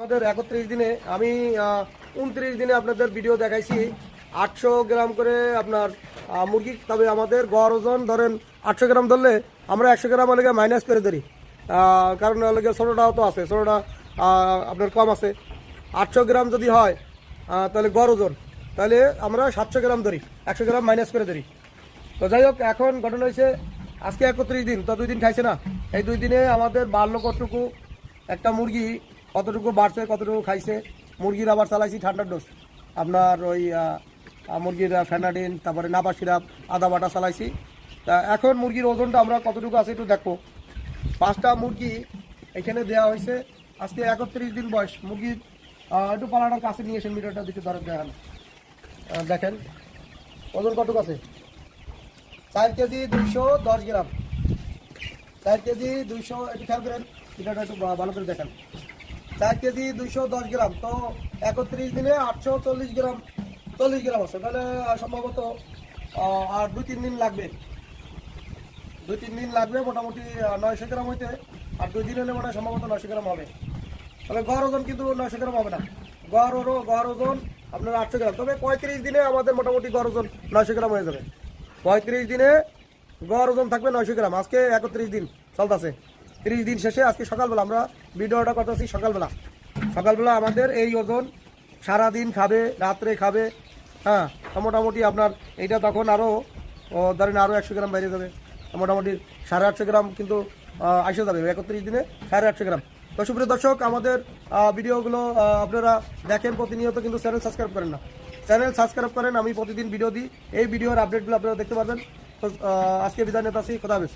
আমাদের একত্রিশ দিনে আমি উনত্রিশ দিনে আপনাদের ভিডিও দেখাইছি। আটশো গ্রাম করে আপনার মুরগি তবে আমাদের গড় ওজন ধরেন আটশো গ্রাম ধরলে আমরা একশো গ্রাম লেগে মাইনাস করে ধরি। কারণ লেগে ছোটোটাও তো আছে আহ, আপনার কম আছে। আটশো গ্রাম যদি হয় তাহলে গড় ওজন। তাহলে আমরা সাতশো গ্রাম ধরি একশো গ্রাম মাইনাস করে ধরি। তো যাই হোক এখন ঘটনা হয়েছে আজকে একত্রিশ দিন তো দুই দিন খাইছে না। এই দুই দিনে আমাদের কতটুকু একটা মুরগি কতটুকু বাড়ছে, কতটুকু খাইছে, মুরগির আবার চালাইছি ঠান্ডার ডোজ আপনার ওই মুরগির ফ্যানাডিন তারপরে নাপা সিরাপ, আদা বাটা চালাইছি। তা এখন মুরগির ওজনটা আমরা কতটুকু আছে একটু দেখব। পাঁচটা মুরগি এখানে দেওয়া হয়েছে। আজকে একত্রিশ দিন বয়স। মুরগির একটু পালাটার কাছে নিয়ে এসেন, মিটারটা দিতে ধরেন, দেখেন। দেখেন, ওজন কতটুকু আছে? চার কেজি দুইশো দশ গ্রাম। চার কেজি দুইশো, একটু খেয়াল করেন এটাটা একটু ভালো করে দেখেন। চার কেজি দুইশো দশ গ্রাম। তো একত্রিশ দিনে আটশো চল্লিশ গ্রাম চল্লিশ গ্রাম আছে। তাহলে সম্ভবত আর দুই তিন দিন লাগবে। দুই তিন দিন লাগবে মোটামুটি নয়শো গ্রাম হইতে, আর দুই দিন হলে হয় সম্ভবত নয়শো গ্রাম হবে। তবে গড় ওজন কিন্তু নয়শো গ্রাম হবে না। গড় ওর গড় ওজন আপনার আটশো গ্রাম। তবে পঁয়ত্রিশ দিনে আমাদের মোটামুটি গড় ওজন নয়শো গ্রাম হয়ে যাবে। পঁয়ত্রিশ দিনে গড় ওজন থাকবে নয়শো গ্রাম। আজকে একত্রিশ দিন, চলতেছে। তিরিশ দিন শেষে আজকে সকালবেলা আমরা ভিডিওটা করতেছি সকালবেলা। সকালবেলা আমাদের এই ওজন সারাদিন খাবে, রাত্রে খাবে। হ্যাঁ মোটামুটি আপনার এইটা তখন আরও ধরেন আরও একশো গ্রাম বাইরে যাবে। মোটামুটি সাড়ে আটশো গ্রাম কিন্তু আসে যাবে একত্রিশ দিনে সাড়ে আটশো গ্রাম। তো সুপ্রিয় দর্শক, আমাদের ভিডিওগুলো আপনারা দেখেন প্রতিনিয়ত কিন্তু চ্যানেল সাবস্ক্রাইব করেন না। চ্যানেল সাবস্ক্রাইব করেন, আমি প্রতিদিন ভিডিও দিই। এই ভিডিওর আপডেটগুলো আপনারা দেখতে পারবেন। তো আজকে বিদায় নেতা আছি খোদা হাফেজ।